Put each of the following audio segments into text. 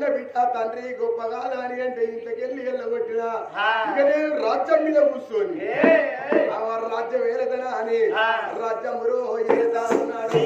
చిన్న బిడ్డ తండ్రి గొప్ప కాదని అంటే ఇంట్లోకెళ్ళి వెళ్ళగొట్టిన. ఇక నేను రాజ్యం మీద కూర్చొని. రాజ్యం ఏలదనా అని. రాజ్యమురో ఏదా ఉన్నాడు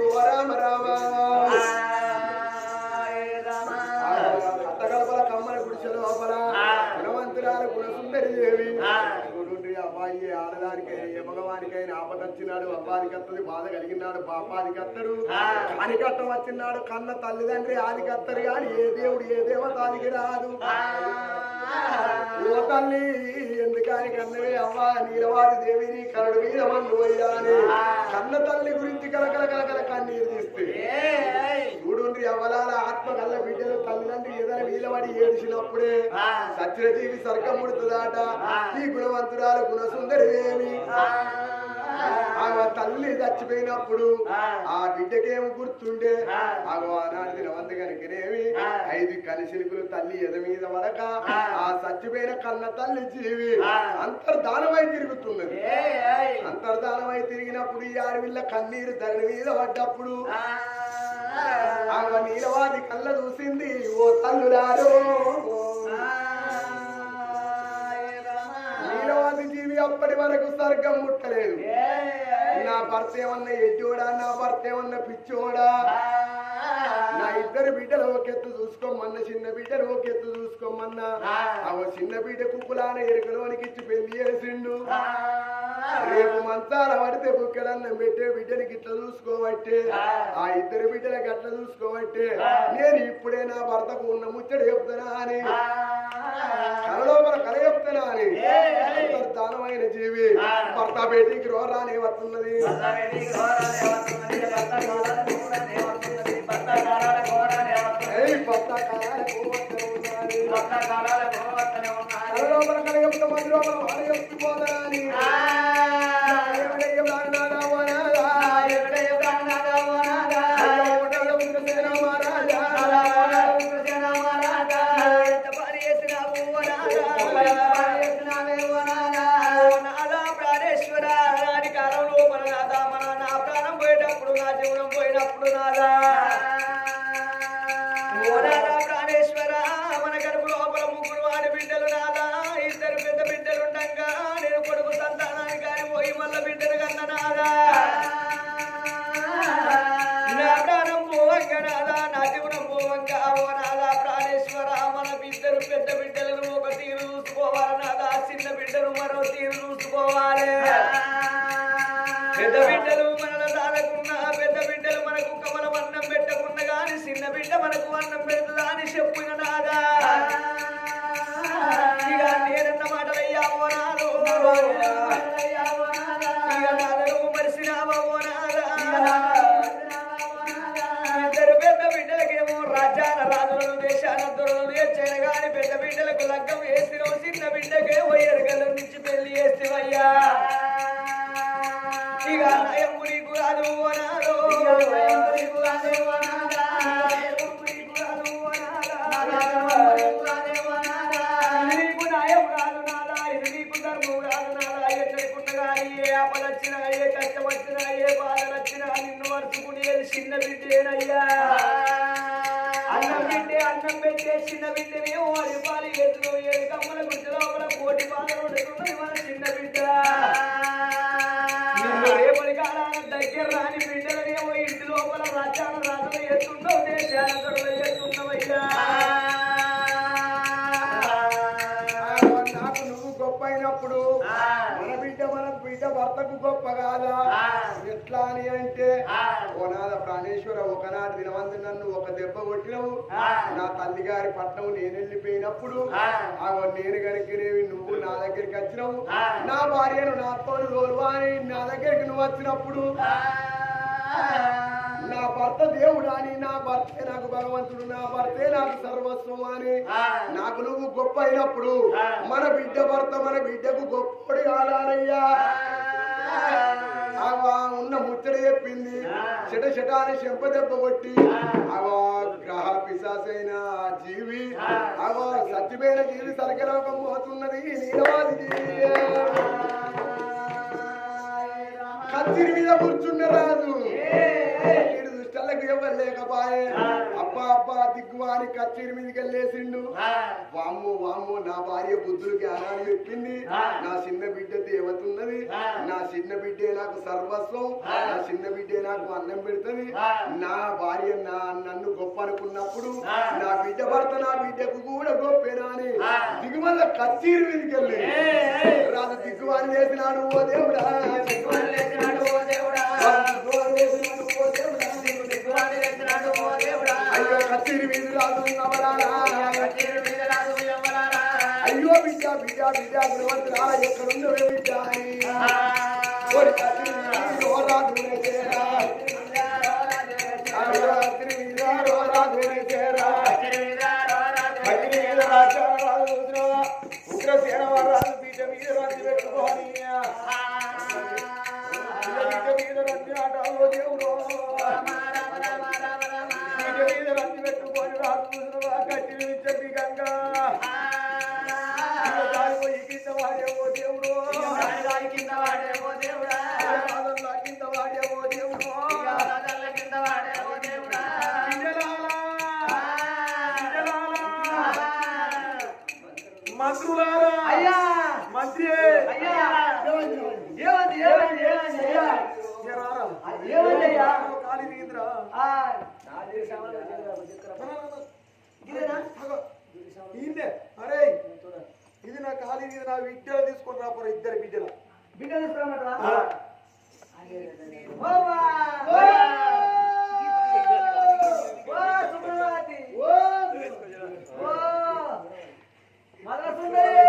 ఓ రామ రామ గుడుండ్రి అబ్బాయి ఆడదానికైనా ఏ మగవానికైనా ఆపదొచ్చినాడు అబ్బానికి అత్తది బాధ కలిగినాడు పాపానికి అత్తడు కానికట్టం వచ్చినాడు కన్న తల్లిదండ్రి ఆదికి అత్తరు కానీ ఏ దేవుడు ఏ దేవత ఆదికి రాదు ఓ తల్లి ఎందుకని కన్నవే అవ్వ నీలవారి దేవిని కరడు మీద మన్ను అయ్యాని కన్న తల్లి గురించి కలకల కలకల కన్నీరు తీస్తే. చూడుండ్రి అవ్వలాల ఆత్మ కల్ల బిడ్డలు తల్లిదండ్రి ఏదైనా వీలబడి ఏడిచినప్పుడే సత్యజీవి స్వర్గం ముడుతుందాట ఈ గుణవంతురాలు గుణసుందరి దేవి ఆమె తల్లి చచ్చిపోయినప్పుడు ఆ. బిడ్డకేమో గుర్తుండే. ఆనాడు దినవంత కనుకనేమి ఐదు కలిసిలుకులు తల్లి ఎద మీద వడక ఆ. చచ్చిపోయిన కన్న తల్లి జీవి అంతర్ధానమై తిరుగుతున్నది. అంతర్ధానమై తిరిగినప్పుడు ఈ ఆడవిల్ల కన్నీరు ధరణి మీద పడ్డప్పుడు ఆమె నీలవాది కళ్ళ చూసింది ఓ తల్లులారో. నీలవాది జీవి అప్పటి వరకు స్వర్గం ముట్టలేదు. నా భర్త ఏమన్నా ఎడ్డోడా నా భర్త ఏమన్నా పిచ్చోడా? ఇద్దరు బిడ్డలు ఒక ఎత్తు చూసుకోమన్న చిన్న బిడ్డలు ఒక ఎత్తు చూసుకోమన్నా. అవ చిన్న బిడ్డ కుక్కులాన ఎరుకలోనికి ఇచ్చి పెళ్ళి చేసిండు రేపు మంచాల పడితే బుక్కడన్నం పెట్టే బిడ్డని గిట్ల చూసుకోబట్టే ఆ. ఇద్దరు బిడ్డలకి అట్లా చూసుకోబట్టే నేను ఇప్పుడే నా భర్తకు ఉన్న ముచ్చట చెప్తానా అని. కలలోపల కల చెప్తానా అని. దానమైన జీవి. భర్త బేటీకి రోరానే వస్తున్నది. కలలోపల కల చెప్తా మధ్య లోపల వాడ Yeah. భర్తకు గొప్ప కాదా ఎట్లా అని అంటే ఓనాద ప్రాణేశ్వర ఒకనాడు దినవంతు నన్ను ఒక దెబ్బ కొట్టినవు. నా తల్లి గారి పట్నం నేను వెళ్ళిపోయినప్పుడు ఆ నేను కనుకనేవి నువ్వు నా దగ్గరికి వచ్చినావు. నా భార్యను నా తోడు తోలువా అని నా దగ్గరికి నువ్వు వచ్చినప్పుడు నా భర్త దేవుడు అని నా భర్తే నాకు భగవంతుడు నా భర్తే నాకు సర్వస్వం అని. నాకు నువ్వు గొప్ప అయినప్పుడు మన బిడ్డ భర్త మన బిడ్డకు గొప్పడు కాదానయ్యా. ఉన్న ముచ్చట చెప్పింది. చెట చెట అని చెంప దెబ్బ కొట్టి అవా గ్రహ పిశాసైన జీవి అవా సత్యమైన జీవి సరకలోకం పోతున్నది నీలవాది కత్తిరి మీద కూర్చున్న రాజు కచ్చేరి మీదకి వెళ్ళేసిండు. వామ్ము వామ్ము నా భార్య బుద్ధులు జ్ఞానాన్ని చెప్పింది. నా చిన్న బిడ్డ దేవతున్నది నా చిన్న బిడ్డే నాకు సర్వస్వం. నా చిన్న బిడ్డే నాకు అన్నం పెడుతుంది. నా భార్య నా నన్ను గొప్ప అనుకున్నప్పుడు నా బిడ్డ భర్త నా బిడ్డకు కూడా గొప్పేనా అని దిగుమల కచ్చీరి మీదకి వెళ్ళి. రాజు దిగ్గువాని చేసినాడు ఓ దేవుడా. దిగ్గువాని చేసినాడు ఓ దేవుడా. అయ్యో కచ్చీరి మీద నవరాలా అయ్యో బిడ్డ బిడ్డ. బిడ్డ గుణవంతురా ఎక్కడున్నవే బిడ్డ విద్యలు తీసుకొని రాపోరా ఇద్దరు బిడ్డలు బిడ్డ తీసుకురామంటావా? ఆ. ఓవా! ఓ! ఓ, సుబ్రహ్మణ్యవతి! ఓ! మదన సుందరి!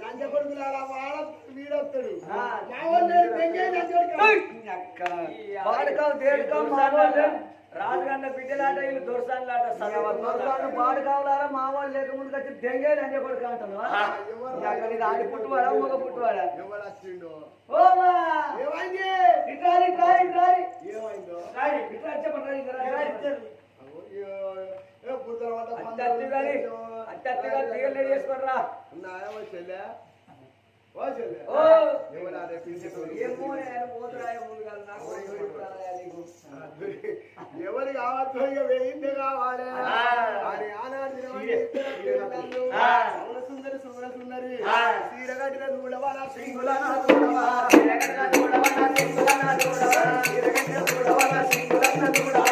లంచ కొడుకులారా వాడ వీడొస్తాడు ఆ. మా వాళ్ళు తెంగే లంచ వాడుకం దేడుకం మావాళ్ళు రాజుగన్న బిడ్డలాట వీళ్ళు దొరసాన్లాట దొరసాను పాడుకావులారా మావాళ్ళు లేక ముందుకు వచ్చి దెంగేలు అని ఇది ఆడి పుట్టువాడా మగ పుట్టువాడా? ఎవరు వచ్చిండో? ఓమా! ఏమైంది ఇట్రారి ఎవరు కావచ్చు ఇక వేయిందే కావాలి అని ఆనాడు సుందరి సుందర సుందరి ఆ. సీరగడ్డిన దూడవాల చూడవా దూడవా తిరగట్ల చూడవా చూడవా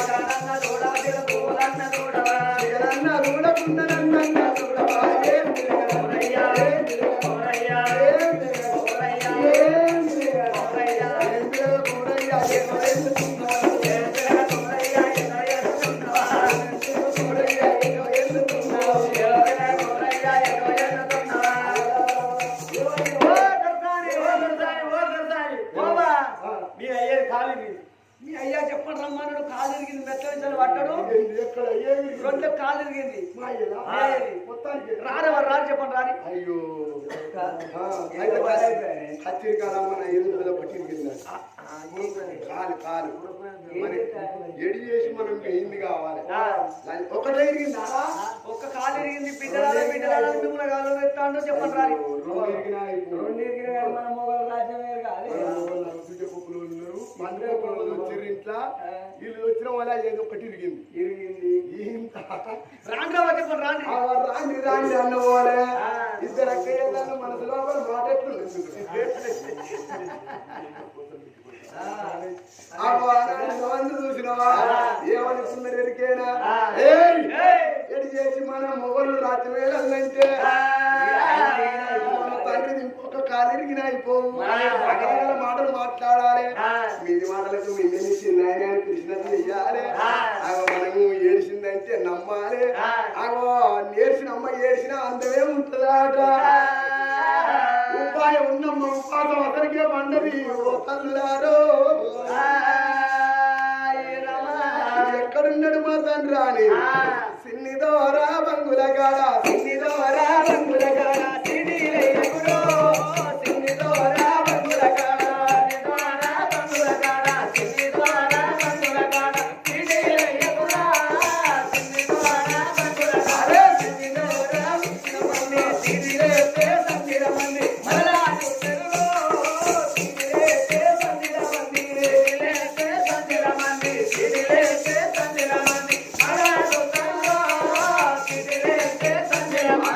కాలు కాలు మరి ఎడి చేసి మనం ఏంది కావాలి ఆ. ఒకటే ఇరిగిందా ఒక్క కాలు ఇరిగింది బిడ్డలాల మిమ్మల్ని కాలు చెప్పండి రాని రెండు ఇరిగినా రెండు మన మొగలు రాజ్యం వచ్చారు ఇంట్లో. వీళ్ళు వచ్చిన వల్ల ఏదో ఒకటి ఇరిగింది. ఇరిగింది. ఇంత. రాండి రాండి. రాండి రాండి ఇద్దరు అక్కయ్యలను మనసులో మాట చూసినవా? ఏమనుకున్నారు ఎరికేనా? ఏయ్! ఎడి చేసి మన మొగలు రాత్రి వేళంటే మన తండ్రి ఇంకొక కాలిరిగిన అయిపోవు రకరకాల మాటలు మాట్లాడాలి. మీది మాటలకు మిమ్మల్ని ఆయన కృష్ణ చెయ్యాలి అగో మనము ఏడిసిందంటే నమ్మాలి. అగో నేర్చిన అమ్మ ఏడిసిన అందమే ఉంటుందాట. ఉపాయం ఉన్నమ్మ ఉపాసం అతనికే పండది. ఓ తల్లులారో. ఎక్కడున్నాడు మా తండ్రి అని? సిన్నిదోరా బంగుల కాడ సిన్నిదోరా బంగుల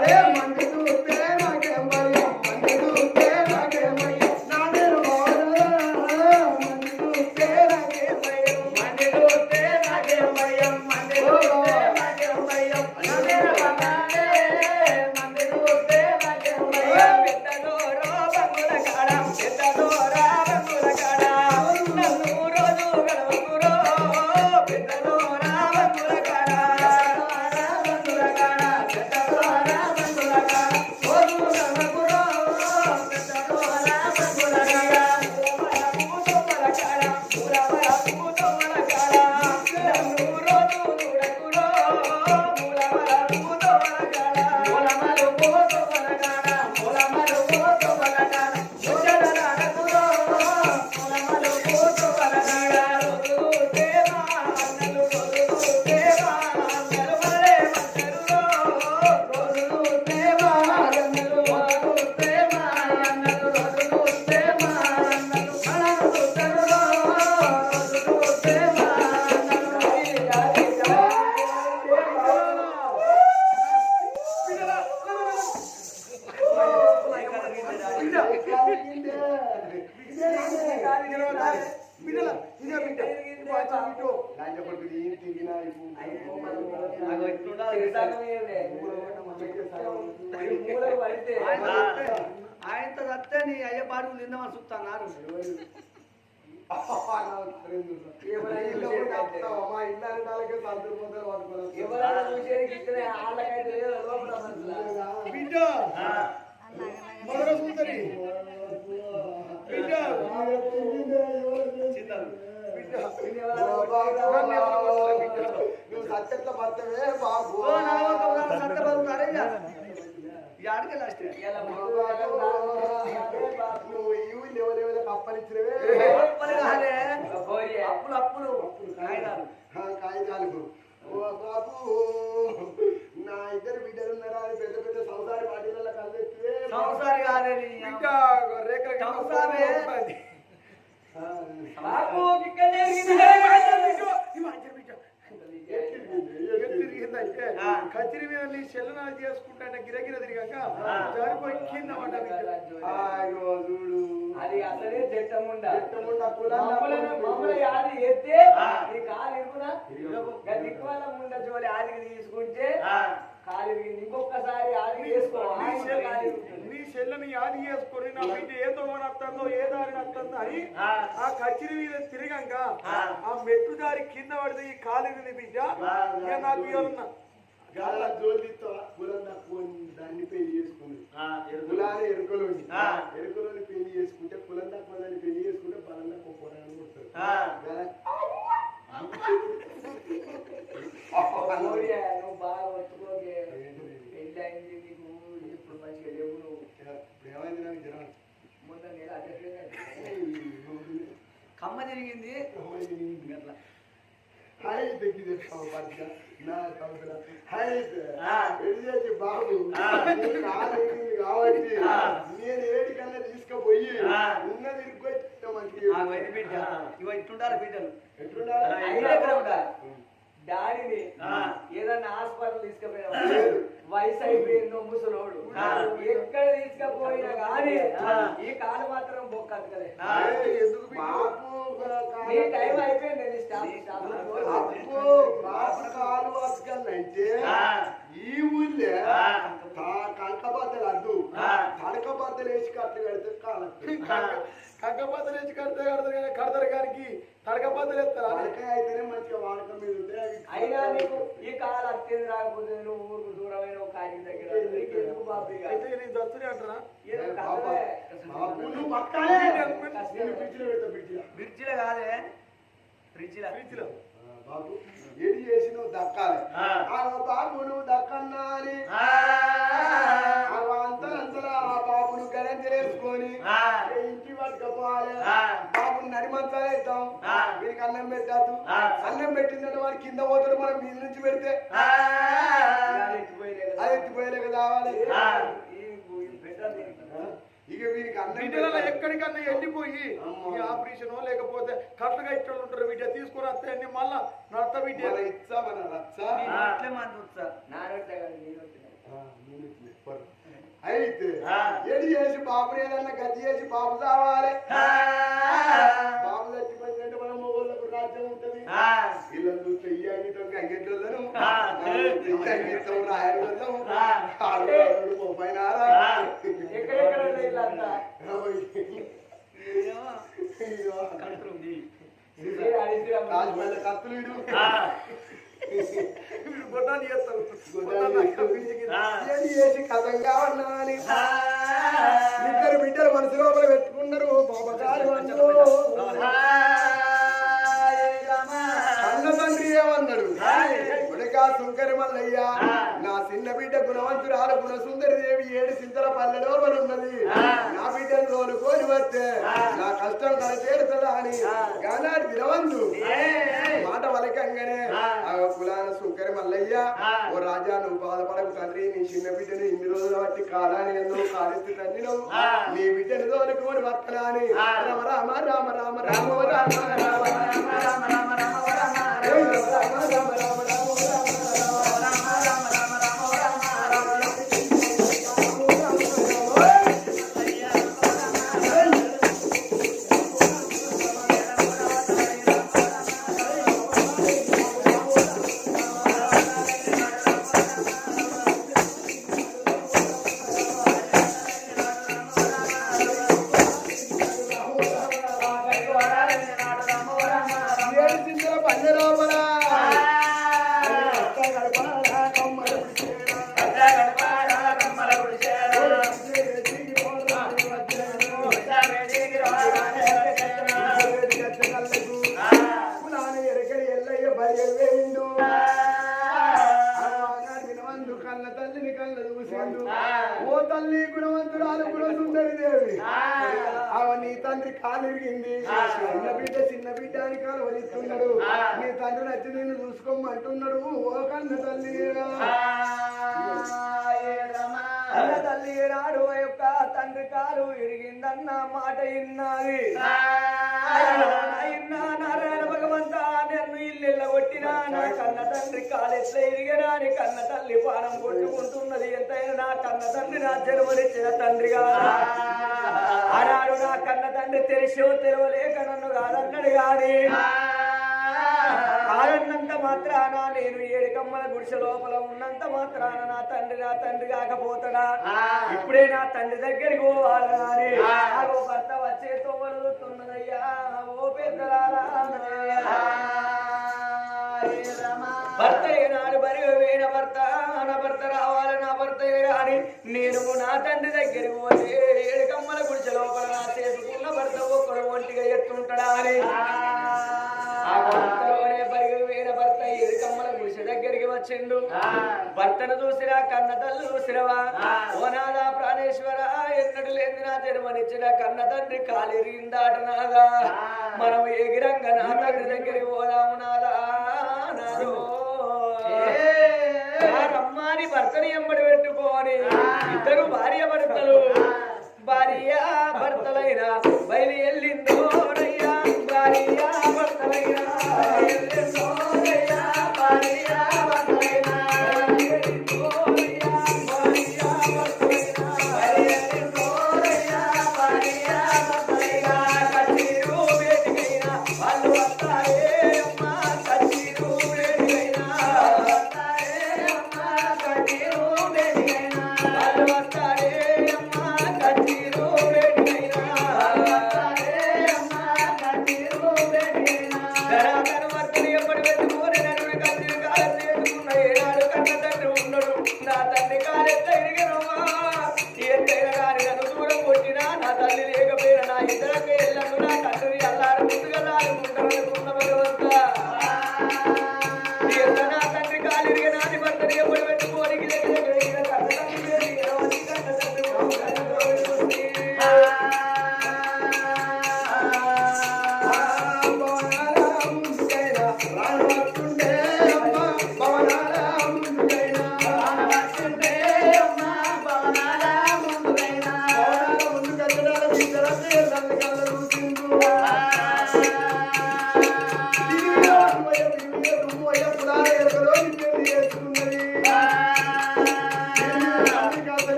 Valeu! అయ్య పాడు నిందమని చూస్తున్నారు. బిడ్డ! మొదలు సుందరి బిడ్డ! నువ్వు సత్యట్ల భర్తవే బాబు. ఓ నాగోక సత్యబాబుతారే యాడికి లాస్ట్ అప్పులు అప్పులు. కాగితాలు. కాగితాలకు ఓ బాబు. నా ఇద్దరు బిడ్డలు ఉన్నారా పెద్ద పెద్ద సంసారి పార్టీలలో కలిపెత్తివే సంసారి కాదే నీ బిడ్డ రేఖల సంసారమే. బాబు తిరిగిందంటే కత్తిరి మీద నీ చెల్లెన చేసుకుంటా గిరగిర తిరిగాక. జారిపోయి కింద చూడు. అది అసలే జట్టముండ మమ్మల్ని ఎత్తే. నీ కాలు ఇరుగునా ముండ జోలి తీసుకుంటే. కాలు ఇంకొకసారి నీ చెల్లెని యాది చేసుకొని నా బిడ్డ ఏ దోమని వస్తుందో ఏ వస్తుందో అని ఆ. కచ్చిరి మీద తిరిగాక ఆ. మెట్టు దారి కింద పడితే ఈ కాలు బిడ్డ. నాకు ఇవ్వాలన్నా గాల జోలితో కులం తక్కువ దాన్ని పెళ్ళి చేసుకుంది. కులాన్ని ఎరుకలోని ఆ. ఎరుకలోని పెళ్ళి చేసుకుంటే కులం తక్కువ దాన్ని పెళ్ళి చేసుకుంటే బలం తక్కువ. గల- ఓడియా, నువ్వు బాగా ఒత్తుకోకే. పెళ్ళి అయింది నీకు ఇప్పుడు మంచిగా లేవు నువ్వు. ఏమైంది నాకు జనం? మొన్న నేను అదే కమ్మ తిరిగింది. అట్లా. దగ్గర తెచ్చావు ఎడిచేసి బాబు కాబట్టి నేను ఏడికన్నా తీసుకుపోయి ఉన్నది ఇరుక్కొచ్చిన బిడ్డ ఇవ ఇట్లుండాలి బిడ్డలు? ఎట్లుండాలి? డాడీని ఏదన్నా హాస్పిటల్ తీసుకుపోయినా వయసు అయిపోయిందో ముసలోడు. ఎక్కడ తీసుకుపోయినా కానీ ఈ కాలు మాత్రం బొక్కదు కదా ఎందుకు టైం అయిపోయింది కక్కపత్రలు ఇచ్చి కడితే కడతారు కానీ కడతారు గారికి తడకపత్రలు ఇస్తారు అడకాయ అయితేనే మంచిగా వాడకం మీద ఉంటే అయినా నీకు ఈ కాలు అత్యంత రాకపోతే నువ్వు ఊరుకు దూరమైన ఒక కార్యం దగ్గర అయితే నేను దత్తుని అంటారా? బ్రిడ్జిలో కాదే. బ్రిడ్జిలో బ్రిడ్జిలో ఏది చేసినవు దక్కాలి. బాబును దక్కన్నాలి. అంతరంతలా ఆ బాబును గణం చేసుకొని ఇంటి పట్టుకపోవాలి బాబును నడిమంతాలే ఇద్దాం వీరికి అన్నం పెట్టద్దు. అన్నం పెట్టిందంటే వాడి కింద పోతాడు మనం మీద నుంచి పెడితే. అది ఎత్తిపోయలేక కావాలి నిధులలో ఎక్కడికన్నా ఎండిపోయి ఈ ఆపరేషన్ లేకపోతే కట్టలు కట్టలు ఉంటారు వీటి తీసుకుని వస్తాయండి మళ్ళా నడత వీటి ఇచ్చా మన అయితే ఎడి చేసి బాబు ఏదన్నా గజ్జి చేసి బాబు చావాలి. రాజ్యం ఉంటది. వీళ్ళందరూ చెయ్యి అనేటో అంగెట్లం చెయ్యి అంగెత్తం ఇద్దరు బిడ్డలు మనసు లోపల పెట్టుకున్నారు. మల్లయ్య నా చిన్న బిడ్డ గుణవంతురాలు గుణ సుందరి దేవి ఏడు సింతల పల్లెలో ఉన్నది నా బిడ్డను తోలుకొని వస్తే నా కష్టం కల చేరుతుందా అని గానాడు వినవందు మాట వలకంగానే ఆ కులాన సుంకరి మల్లయ్య ఓ రాజా నువ్వు బాధపడకు తండ్రి నీ చిన్న బిడ్డను ఇన్ని రోజుల బట్టి కాలాన్ని ఎంతో కాలెత్తి తండ్రి నువ్వు నీ బిడ్డను తోలుకొని వస్తనా అని రామ రామ రామ రామ రామ రామ రామ రామ ఏయ్ రామ రామ రామ రామ ఇరిగింది చిన్న బిడ్డ చిన్న బిడ్డ అని కాలు వలిస్తున్నాడు నీ తండ్రి నచ్చి నిన్ను చూసుకోమంటున్నాడు. ఓ కన్న తల్లి తల్లి ఆ యొక్క తండ్రి కాలు ఇరిగిందన్న మాట ఇన్నది. నారాయణ భగవంత నన్ను ఇల్లు కొట్టినా నా కన్న తండ్రి కాలు ఎట్లా ఇరిగినా అని కన్న తల్లి పానం కొట్టుకుంటున్నది. ఎంతైనా నా కన్న తండ్రి నా జన్మనిచ్చిన తండ్రిగా. ఆనాడు నా కన్న తండ్రి తెలిసో తెలవలేక నన్ను కాదన్నాడు గాని కాదన్నంత మాత్రాన నేను ఏడు కమ్మల గుడిసె లోపల ఉన్నంత మాత్రాన నా తండ్రి నా తండ్రి కాకపోతాడా? ఇప్పుడే నా తండ్రి దగ్గరికి పోవాలని ఆగో భర్త వచ్చే తోవలుతున్నదయ్యా ఓ పెద్దలారా. భర్త ఏనాడు బరి వేణ భర్త? నా భర్త రావాలి నా భర్త రాని నేను నా తండ్రి దగ్గరికి పోతే ఏడు కమ్మల గుడిసె లోపల నా చేసుకున్న భర్త ఒక్కడు ఒంటిగా ఎత్తుంటాడా అని. ఆ. భర్తలోనే ఇంటి దగ్గరికి వచ్చిండు. భర్తను చూసిరా కన్న తల్లి చూసిరవా? ఓనాదా ప్రాణేశ్వర ఎన్నడు లేని నా జన్మనిచ్చిన కన్న తండ్రి కాలిరిందాటనాదా మనం ఎగిరంగా నా తండ్రి దగ్గరికి పోదాము నాదా నాదో. రమ్మాని భర్తని ఎంబడి పెట్టుకోని ఇద్దరు భార్య భర్తలు. భార్య భర్తలైన బయలు ఎల్లిందోనయ్యా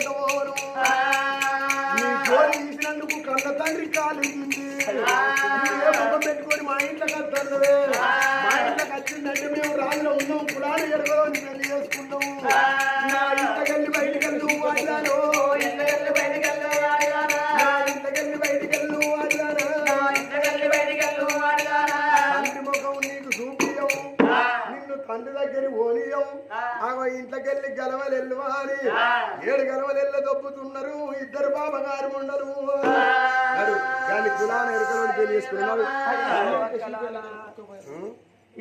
దేవుడు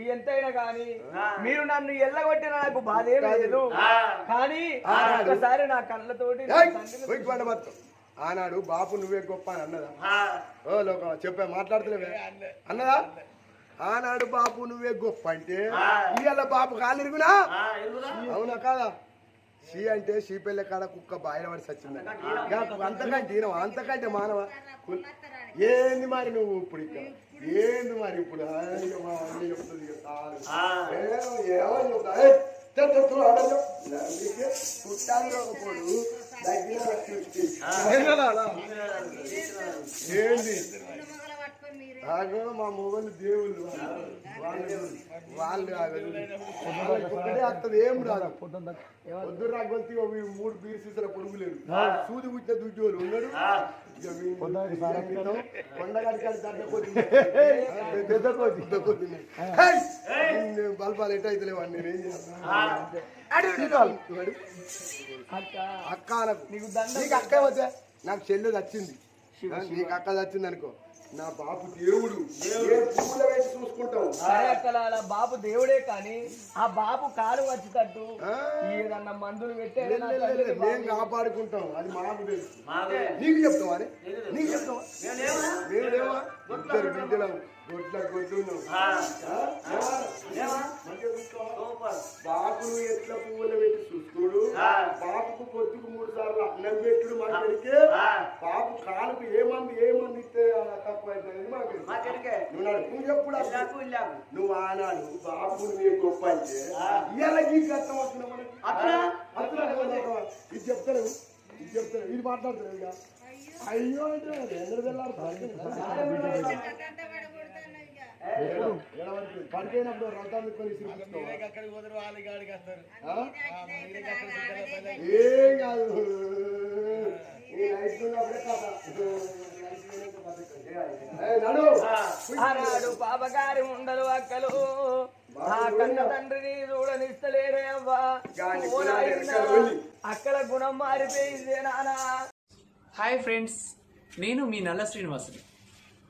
ఎంతైనా కానీ మీరు నన్ను ఎల్లగొట్టిన నాకు బాధ ఏం లేదు. కానీ ఒక్కసారి నా కళ్ళతోటి. ఆనాడు బాపు నువ్వే గొప్ప అని అన్నదా? ఓ లోకం చెప్పే మాట్లాడతలేవే అన్నదా? ఆనాడు బాపు నువ్వే గొప్ప అంటే ఇవాళ బాపు కాలిరుగునా అవునా కాదా? షీ అంటే షీ పెళ్ళ కాడ కుక్క బాయిల పడి సచ్చింది. అంతకంటే ఈనవా? అంతకంటే మానవ? ఏంది మరి నువ్వు ఇప్పుడు ఇక్కడ? ఏంది మరి ఇప్పుడు మా అమ్మ చెప్తుంది. ఏమో, ఏమో చెప్తా. ఏయ్, చెప్, చెప్, చూడు, ఆడ చెప్. అందుకే పుట్టాలి ఒకప్పుడు దగ్గర వచ్చి. ఏంది ఆగో మా మొగలు దేవుళ్ళు. వాళ్ళు వాళ్ళు ఒక్కటే వస్తుంది ఏం రాదు. పొద్దు రాగొల్తి మూడు బీర్ సీసాల పొడుగు లేదు సూది పుట్టిన దుడ్డోలు ఉన్నాడు బల్బాలు ఎట్ అయితే లేవు నేనేం చేస్తాను అక్క. అనకు. నీకు నీకు అక్క వద్దా? నాకు చెల్లె వచ్చింది. నీకు అక్క వచ్చింది అనుకో. నా బాపు దేవుడు. ఏ పూల వేసి సరే అలా బాబు దేవుడే కానీ ఆ బాబు కాలు వచ్చేటట్టు? ఏదన్నా మందులు పెట్టే మేము కాపాడుకుంటాం. అది మాకు తెలుసు. నీకు చెప్తావా? నీకు చెప్తావా? మేము లేవా? ఇద్దరు బిడ్డలం. గొడ్ల ఎట్ల పువ్వులు పెట్టి చూసుకోడు? బాపుకు పొద్దుకు మూడు సార్లు అన్నం పెట్టుడు మాకు పెడితే బాపు కాలుకు ఏ మంది ఏ మంది ఇస్తే తక్కువ అవుతుంది నువ్వు నాడు నువ్వు చెప్పుడు అసలు. నువ్వు ఆనాడు బాపు నువ్వు గొప్ప అంటే ఇవాళ ఈ కష్టం వస్తున్నా మనకి? అట్లా అట్లా ఇది చెప్తాను ఇది చెప్తాను ఇది మాట్లాడుతున్నావు ఇక. అయ్యో. అంటే ఎందరు వెళ్ళారు పడిపోయినప్పుడు కొని. ఏం కాదు. ఆనాడు పాపగారి ఉండలు అక్కలు. ఆ కన్న తండ్రిని చూడనిస్తలేరే అవ్వా. అక్కడ గుణం మారిపోయిందే నానా. హాయ్ ఫ్రెండ్స్ నేను మీ నల్ల శ్రీనివాసుని.